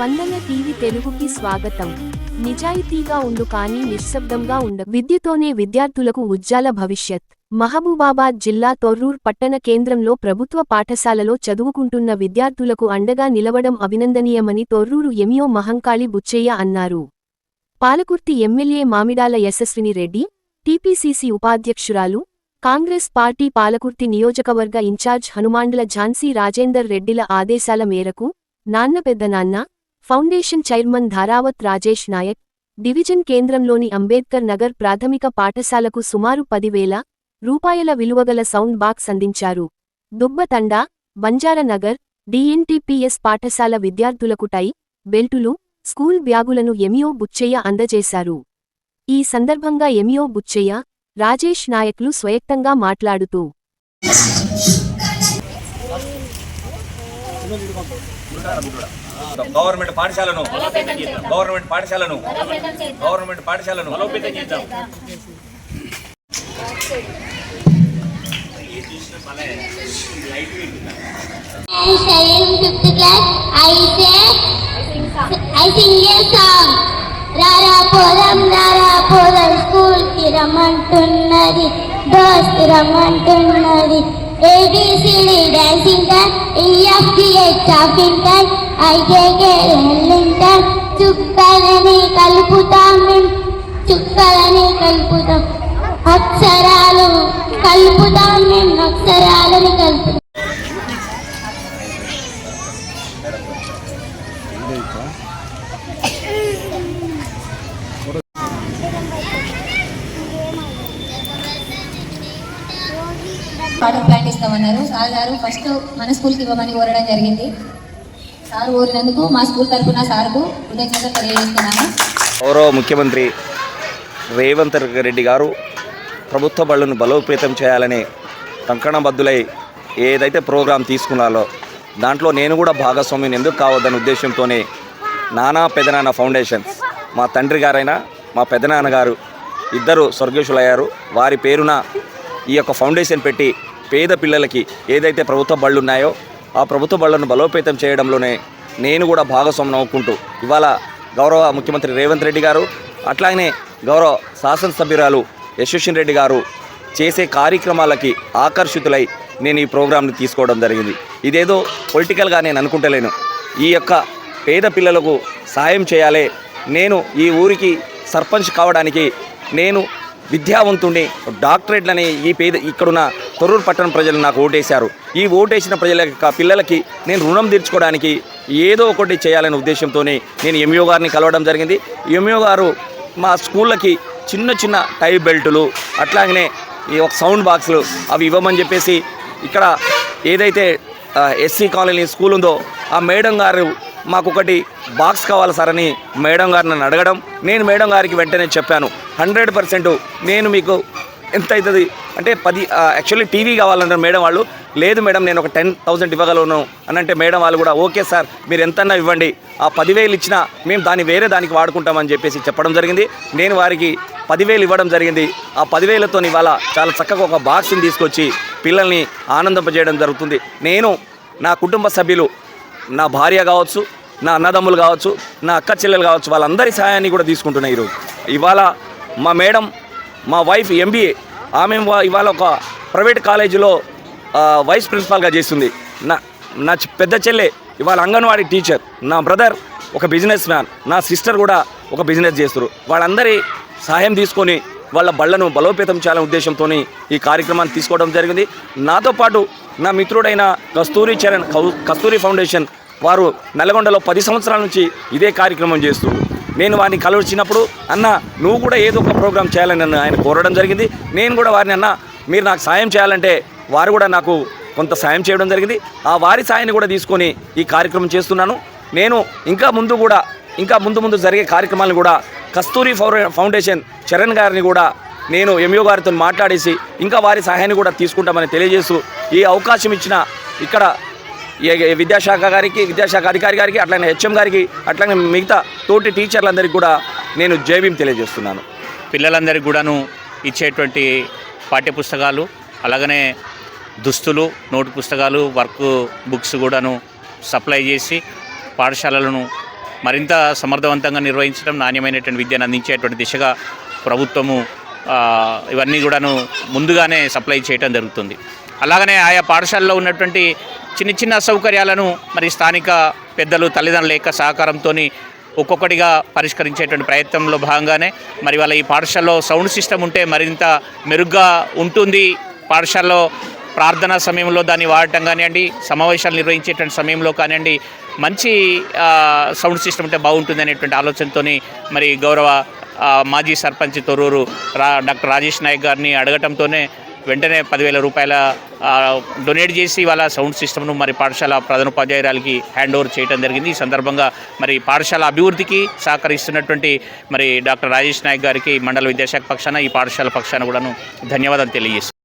స్పందన టీవీ తెలుగుకి స్వాగతం. నిజాయితీగా ఉండు కానీ నిశ్శబ్దంగా ఉండ విద్యతోనే విద్యార్థులకు ఉజ్జాల భవిష్యత్. మహబూబాబాద్ జిల్లా తొర్రూర్ పట్టణ కేంద్రంలో ప్రభుత్వ పాఠశాలలో చదువుకుంటున్న విద్యార్థులకు అండగా నిలవడం అభినందనీయమని తొర్రూరు ఎమియో మహంకాళి బుచ్చయ్య అన్నారు. పాలకుర్తి ఎమ్మెల్యే మామిడాల యశస్విని రెడ్డి టీపీసీసీ ఉపాధ్యక్షురాలు కాంగ్రెస్ పార్టీ పాలకుర్తి నియోజకవర్గ ఇన్ఛార్జ్ హనుమాండ్ల ఝాన్సీ రాజేందర్ రెడ్డిల ఆదేశాల మేరకు నాన్న పెద్దనాన్న foundation chairman Dharavath Rajesh Nayak division కేంద్రంలోని అంబేద్కర్ నగర్ ప్రాథమిక పాఠశాలకు సుమారు పదివేల రూపాయల విలువగల సౌండ్ బాక్స్ అందించారు. దుబ్బతండా బంజారనగర్ డిఎన్టీపీఎస్ పాఠశాల విద్యార్థులకు టై బెల్టులు స్కూల్ బ్యాగులను ఎమియో బుచ్చయ్య అందజేశారు. ఈ సందర్భంగా ఎమియో బుచ్చయ్య రాజేష్ నాయక్లు స్వయక్తంగా మాట్లాడుతూ గవర్నమెంట్ పాఠశాలను. గవర్నమెంట్ పాఠశాలను. గవర్నమెంట్ పాఠశాలను. I study in fifth class. I say, I sing a song. రారా పోదాం రారా పోదాం స్కూల్కి రమ్మంటున్నది. దోస్త్ రమ్మంటున్నది. A B C D dancing time E F G H shopping time I K K time చుక్కలని కలుపుతాం మేం చుక్కలని కలుపుతాం అక్షరాలు కలుపుతాం మేము అక్షరాలని కలుపుతాం వాటర్ ప్లాన్ ఇస్తామన్నారు సార్ గారు ఫస్ట్ మన స్కూల్కి ఇవ్వమని కోరడం జరిగింది. సార్ కోరినందుకు మా స్కూల్ తరఫున సార్కు కృతజ్ఞత తెలియజేస్తున్నాను గౌరవ ముఖ్యమంత్రి రేవంత్ రెడ్డి గారు ప్రభుత్వ బళ్ళను బలోపేతం చేయాలని కంకణబద్దులై ఏదైతే ప్రోగ్రాం తీసుకున్నారో దాంట్లో నేను కూడా భాగస్వామ్యం ఎందుకు కావద్దన్న ఉద్దేశంతోనే నానా పెదనాన్న ఫౌండేషన్ మా తండ్రి గారైనా మా పెదనాన్నగారు ఇద్దరు స్వర్గేశులయ్యారు. వారి పేరున ఈ యొక్క ఫౌండేషన్ పెట్టి పేద పిల్లలకి ఏదైతే ప్రభుత్వ బళ్ళు ఉన్నాయో ఆ ప్రభుత్వ బళ్ళను బలోపేతం చేయడంలోనే నేను కూడా భాగస్వామ్యం అవుకుంటూ ఇవాళ గౌరవ ముఖ్యమంత్రి రేవంత్ రెడ్డి గారు అట్లాగనే గౌరవ శాసనసభ్యురాలు యశస్విని రెడ్డి గారు చేసే కార్యక్రమాలకి ఆకర్షితులై నేను ఈ ప్రోగ్రాంని తీసుకోవడం జరిగింది. ఇదేదో పొలిటికల్గా నేను అనుకుంటలేను. ఈ యొక్క పేద పిల్లలకు సహాయం చేయాలి. నేను ఈ ఊరికి సర్పంచ్ కావడానికి నేను విద్యావంతుణ్ణి డాక్టరేట్లని ఈ పేద ఇక్కడున్న తొర్రూరు పట్టణ ప్రజలు నాకు ఓటేశారు. ఈ ఓటేసిన ప్రజల యొక్క పిల్లలకి నేను రుణం తీర్చుకోవడానికి ఏదో ఒకటి చేయాలనే ఉద్దేశంతోనే నేను ఎంఈఓ గారిని కలవడం జరిగింది. ఎంఈఓ గారు మా స్కూళ్ళకి చిన్న చిన్న టై బెల్టులు అట్లాగనే ఈ ఒక సౌండ్ బాక్సులు అవి ఇవ్వమని చెప్పేసి ఇక్కడ ఏదైతే ఎస్సీ కాలనీ స్కూల్ ఉందో ఆ మేడం గారు మాకొకటి బాక్స్ కావాలి సార్ అని మేడం గారు నన్ను అడగడం నేను మేడం గారికి వెంటనే చెప్పాను. హండ్రెడ్ పర్సెంట్ నేను మీకు ఎంత అవుతుంది అంటే పది యాక్చువల్లీ టీవీ కావాలన్నారు మేడం వాళ్ళు. లేదు మేడం నేను ఒక టెన్ థౌసండ్ ఇవ్వగలను. అని అంటే మేడం వాళ్ళు కూడా ఓకే సార్ మీరు ఎంతన్నా ఇవ్వండి. ఆ పదివేలు ఇచ్చినా మేము దాన్ని వేరే దానికి వాడుకుంటామని చెప్పేసి చెప్పడం జరిగింది. నేను వారికి పదివేలు ఇవ్వడం జరిగింది. ఆ పదివేలతో ఇవాళ చాలా చక్కగా ఒక బాక్స్ని తీసుకొచ్చి పిల్లల్ని ఆనందింపజేయడం జరుగుతుంది. నేను నా కుటుంబ సభ్యులు నా భార్య కావచ్చు నా అన్నదమ్ములు కావచ్చు నా అక్క చెల్లెలు కావచ్చు వాళ్ళందరి సహాయాన్ని కూడా తీసుకుంటున్నాయి ఈరోజు. ఇవాళ మా మేడం మా వైఫ్ ఎంబీఏ ఆమె వా- ఇవాళ ఒక ప్రైవేట్ కాలేజీలో వైస్ ప్రిన్సిపాల్గా చేస్తుంది. నా నా పెద్ద చెల్లె ఇవాళ అంగన్వాడీ టీచర్. నా బ్రదర్ ఒక బిజినెస్ మ్యాన్. నా సిస్టర్ కూడా ఒక బిజినెస్ చేస్తారు. వాళ్ళందరి సహాయం తీసుకొని వాళ్ళ బళ్ళను బలోపేతం చేయాలనే ఉద్దేశంతో ఈ కార్యక్రమాన్ని తీసుకోవడం జరిగింది. నాతో పాటు నా మిత్రుడైన కస్తూరి చరణ్ కస్తూరి ఫౌండేషన్ వారు నల్గొండలో పది సంవత్సరాల నుంచి ఇదే కార్యక్రమం చేస్తూ నేను వారిని కలవచ్చినప్పుడు అన్న నువ్వు కూడా ఏదో ఒక ప్రోగ్రామ్ చేయాలని నన్ను ఆయన కోరడం జరిగింది. నేను కూడా వారిని అన్న మీరు నాకు సాయం చేయాలంటే వారు కూడా నాకు కొంత సాయం చేయడం జరిగింది. ఆ వారి సాయాన్ని కూడా తీసుకొని ఈ కార్యక్రమం చేస్తున్నాను. నేను ఇంకా ముందు కూడా ఇంకా ముందు ముందు జరిగే కార్యక్రమాలను కూడా కస్తూరి ఫౌండేషన్ చరణ్ గారిని కూడా నేను ఎంయో గారితో మాట్లాడేసి ఇంకా వారి సహాయాన్ని కూడా తీసుకుంటామని తెలియజేస్తూ ఈ అవకాశం ఇచ్చిన ఇక్కడ విద్యాశాఖ గారికి విద్యాశాఖ అధికారి గారికి అట్లానే హెచ్ఎం గారికి అట్లానే మిగతా తోటి టీచర్లందరికీ కూడా నేను జైభీం తెలియజేస్తున్నాను. పిల్లలందరికీ కూడాను ఇచ్చేటువంటి పాఠ్యపుస్తకాలు అలాగనే దుస్తులు నోటు పుస్తకాలు వర్క్ బుక్స్ కూడాను సప్లై చేసి పాఠశాలలను మరింత సమర్థవంతంగా నిర్వహించడం నాణ్యమైనటువంటి విద్యను అందించేటువంటి దిశగా ప్రభుత్వము ఇవన్నీ కూడాను ముందుగానే సప్లై చేయటం జరుగుతుంది. అలాగనే ఆయా పాఠశాలలో ఉన్నటువంటి చిన్న చిన్న అసౌకర్యాలను మరి స్థానిక పెద్దలు తల్లిదండ్రుల యొక్క సహకారంతో ఒక్కొక్కటిగా పరిష్కరించేటువంటి ప్రయత్నంలో భాగంగానే మరి వాళ్ళ ఈ పాఠశాలలో సౌండ్ సిస్టమ్ ఉంటే మరింత మెరుగ్గా ఉంటుంది. పాఠశాలలో ప్రార్థనా సమయంలో దాన్ని వాడటం కానివ్వండి సమావేశాలు నిర్వహించేటువంటి సమయంలో కానివ్వండి మంచి సౌండ్ సిస్టమ్ ఉంటే బాగుంటుంది అనేటువంటి ఆలోచనతో మరి గౌరవ మాజీ సర్పంచ్ తొర్రూరు రా డాక్టర్ రాజేష్ నాయక్ గారిని అడగటంతోనే వెంటనే పదివేల రూపాయల డొనేట్ చేసి వాళ్ళ సౌండ్ సిస్టమ్ను మరి పాఠశాల ప్రధానోపాధ్యాయురాలకి హ్యాండ్ ఓవర్ చేయడం జరిగింది. ఈ సందర్భంగా మరి పాఠశాల అభివృద్ధికి సహకరిస్తున్నటువంటి మరి డాక్టర్ రాజేష్ నాయక్ గారికి మండల విద్యాశాఖ పక్షాన ఈ పాఠశాల పక్షాన కూడాను ధన్యవాదాలు తెలియజేస్తాను